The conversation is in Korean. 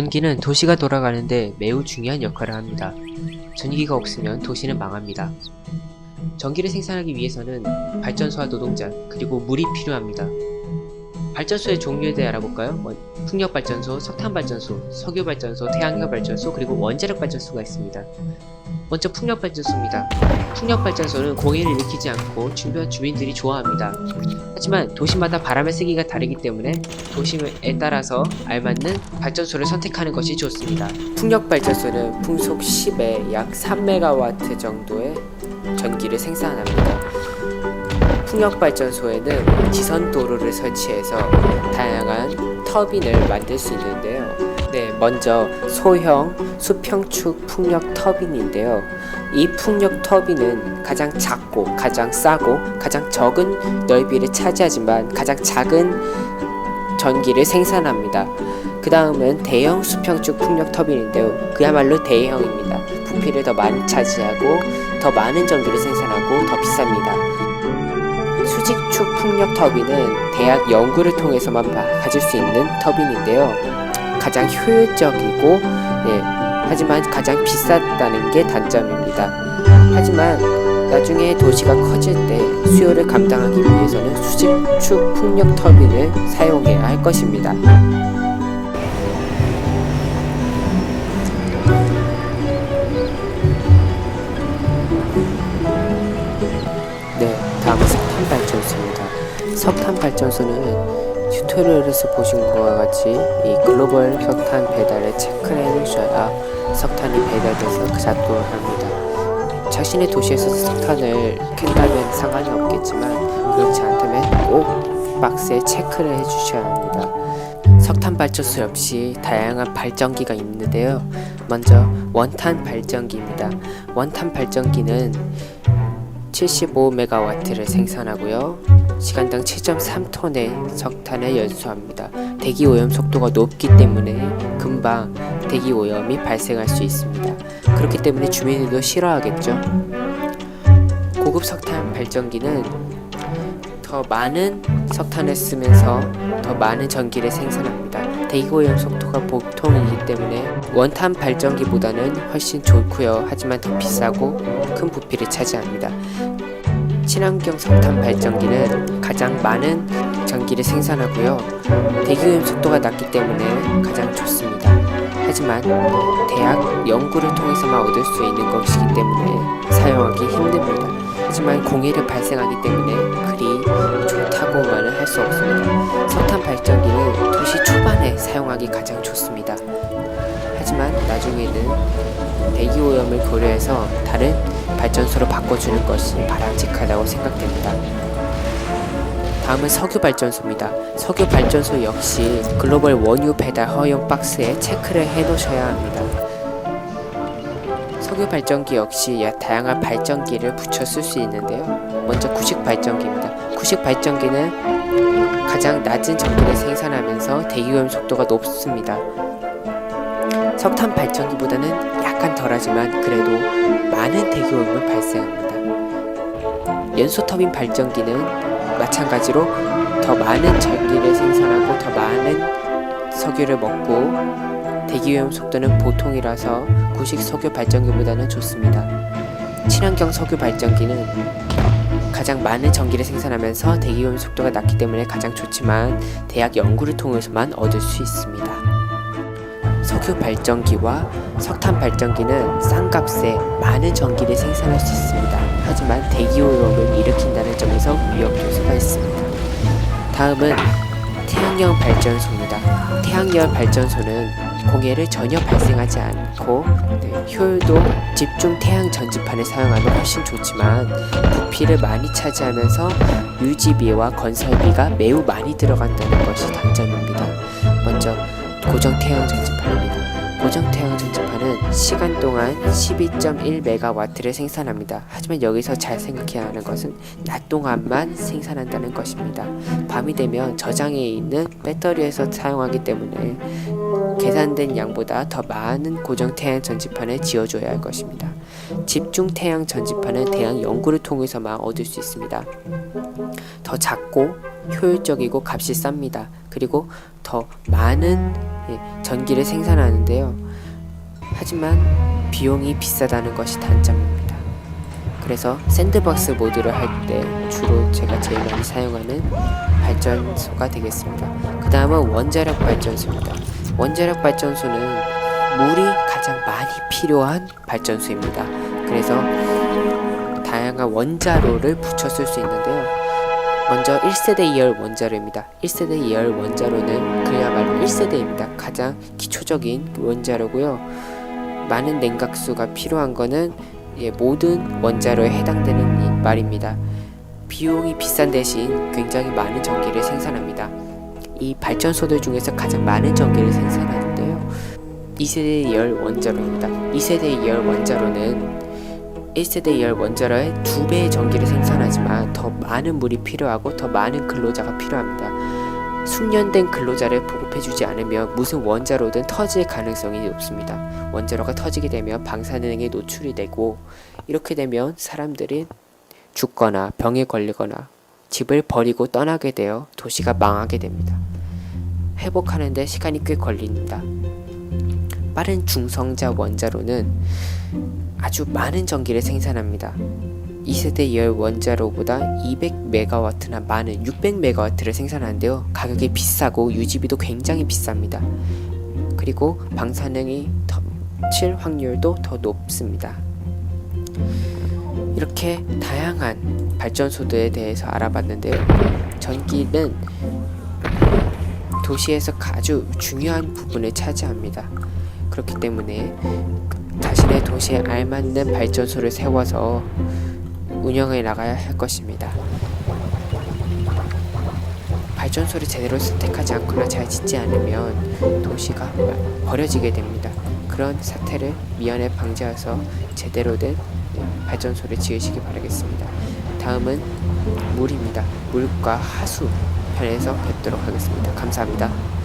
전기는 도시가 돌아가는데 매우 중요한 역할을 합니다. 전기가 없으면 도시는 망합니다. 전기를 생산하기 위해서는 발전소와 노동자, 그리고 물이 필요합니다. 발전소의 종류에 대해 알아볼까요? 원- 풍력발전소, 석탄발전소, 석유발전소, 태양열발전소, 그리고 원자력 발전소가 있습니다. 먼저 풍력발전소입니다. 풍력발전소는 공해를 일으키지 않고 주변 주민들이 좋아합니다. 하지만 도시마다 바람의 세기가 다르기 때문에 도심에 따라서 알맞는 발전소를 선택하는 것이 좋습니다. 풍력발전소는 풍속 10에 약 3메가와트 정도의 전기를 생산합니다. 풍력발전소에는 지선 도로를 설치해서 다양한 터빈을 만들 수 있는데요. 네, 먼저 소형 수평축 풍력 터빈인데요. 이 풍력 터빈은 가장 작고 가장 싸고 가장 적은 넓이를 차지하지만 가장 작은 전기를 생산합니다. 그 다음은 대형 수평축 풍력 터빈인데요. 그야말로 대형입니다. 부피를 더 많이 차지하고 더 많은 전기를 생산하고 더 비쌉니다. 수직축 풍력 터빈은 대학 연구를 통해서만 봐- 가질 수 있는 터빈인데요. 가장 효율적이고 네, 하지만 가장 비쌌다는 게 단점입니다. 하지만 나중에 도시가 커질 때 수요를 감당하기 위해서는 수직축 풍력 터빈을 사용해야 할 것입니다. 석탄 발전소는 튜토리얼에서 보신 것과 같이 이 글로벌 석탄 배달에 체크를 해놓으셔야 석탄이 배달돼서 그 작동을 합니다. 자신의 도시에서 석탄을 캔다면 상관이 없겠지만 그렇지 않다면 꼭 박스에 체크를 해주셔야 합니다. 석탄 발전소 역시 다양한 발전기가 있는데요. 먼저 원탄 발전기입니다. 원탄 발전기는 75메가와트를 생산하고요. 시간당 7.3톤의 석탄을 연소합니다. 대기 오염 속도가 높기 때문에 금방 대기 오염이 발생할 수 있습니다. 그렇기 때문에 주민들도 싫어하겠죠. 고급 석탄 발전기는 더 많은 석탄을 쓰면서 더 많은 전기를 생산합니다. 대기 오염 속도가 보통이기 때문에 원탄 발전기보다는 훨씬 좋고요. 하지만 더 비싸고 큰 부피를 차지합니다. 친환경 석탄 발전기는 가장 많은 전기를 생산하고요. 대기오염 속도가 낮기 때문에 가장 좋습니다. 하지만 대학 연구를 통해서만 얻을 수 있는 것이기 때문에 사용하기 힘듭니다. 하지만 공해를 발생하기 때문에 그리 좋다고만은 할 수 없습니다. 석탄 발전기는 도시 사용하기 가장 좋습니다. 하지만 나중에는 대기 오염을 고려해서 다른 발전소로 바꿔주는 것이 바람직하다고 생각됩니다. 다음은 석유 발전소입니다. 석유 발전소 역시 글로벌 원유 배달 허용 박스에 체크를 해 놓으셔야 합니다. 석유 발전기 역시 야- 다양한 발전기를 붙여 쓸 수 있는데요. 먼저 구식 발전기입니다. 구식 발전기는 가장 낮은 전기를 생산하면서 대기오염 속도가 높습니다. 석탄 발전기보다는 약간 덜하지만 그래도 많은 대기오염을 발생합니다. 연소 터빈 발전기는 마찬가지로 더 많은 전기를 생산하고 더 많은 석유를 먹고 대기오염 속도는 보통이라서 구식 석유 발전기보다는 좋습니다. 친환경 석유 발전기는 가장 많은 전기를 생산하면서 대기오염 속도가 낮기 때문에 가장 좋지만 대학 연구를 통해서만 얻을 수 있습니다. 석유 발전기와 석탄 발전기는 싼 값에 많은 전기를 생산할 수 있습니다. 하지만 대기 오염을 일으킨다는 점에서 위험 요소가 있습니다. 다음은 태양열 발전소입니다. 태양열 발전소는 공해를 전혀 발생하지 않고 네, 효율도 집중 태양 전지판을 태양하면 훨씬 좋지만 부피를 많이 차지하면서 유지비와 건설비가 매우 많이 들어간다는 것이 단점입니다. 먼저 고정 태양 전지판입니다. 고정 태양 전지판은 시간 동안 12.1메가와트를 생산합니다. 하지만 여기서 잘 생각해야 하는 것은 낮 동안만 생산한다는 것입니다. 밤이 되면 저장해 있는 배터리에서 사용하기 때문에 계산된 양보다 더 많은 고정 태양 전지판을 지어줘야 할 것입니다. 집중 태양 전지판은 대학 연구를 통해서만 얻을 수 있습니다. 더 작고 효율적이고 값이 쌉니다. 그리고 더 많은 예, 전기를 생산하는데요. 하지만 비용이 비싸다는 것이 단점입니다. 그래서 샌드박스 모드를 할 때 주로 제가 제일 많이 사용하는 발전소가 되겠습니다. 그 다음은 원자력 발전소입니다. 원자력 발전소는 물이 가장 많이 필요한 발전소입니다. 그래서 다양한 원자로를 붙여 쓸 수 있는데요. 먼저 1세대 2열 원자로입니다. 1세대 2열 원자로는 그야말로 1세대입니다. 가장 기초적인 원자로고요. 많은 냉각수가 필요한 거는 예, 모든 원자로에 해당되는 이 말입니다. 비용이 비싼 대신 굉장히 많은 전기를 생산합니다. 이 발전소들 중에서 가장 많은 전기를 생산하는데요. 2세대 2열 원자로입니다. 2세대 2열 원자로는 1세대 2열 원자로의 두 배의 전기를 생산하지만 더 많은 물이 필요하고 더 많은 근로자가 필요합니다. 숙련된 근로자를 보급해주지 않으면 무슨 원자로든 터질 가능성이 높습니다. 원자로가 터지게 되면 방사능에 노출이 되고 이렇게 되면 사람들이 죽거나 병에 걸리거나 집을 버리고 떠나게 되어 도시가 망하게 됩니다. 회복하는데 시간이 꽤 걸립니다. 빠른 중성자 원자로는 아주 많은 전기를 생산합니다. 2세대 2열 원자로보다 200메가와트나 많은 600메가와트를 생산하는데요. 가격이 비싸고 유지비도 굉장히 비쌉니다. 그리고 방사능이 터칠 확률도 더 높습니다. 이렇게 다양한 발전소들에 대해서 알아봤는데요. 전기는 도시에서 아주 중요한 부분을 차지합니다. 그렇기 때문에 자신의 도시에 알맞는 발전소를 세워서 운영해 나가야 할 것입니다. 발전소를 제대로 선택하지 않거나 잘 짓지 않으면 도시가 버려지게 됩니다. 그런 사태를 미연에 방지해서 제대로 된 발전소를 지으시기 바라겠습니다. 다음은 물입니다. 물과 하수 편에서 뵙도록 하겠습니다. 감사합니다.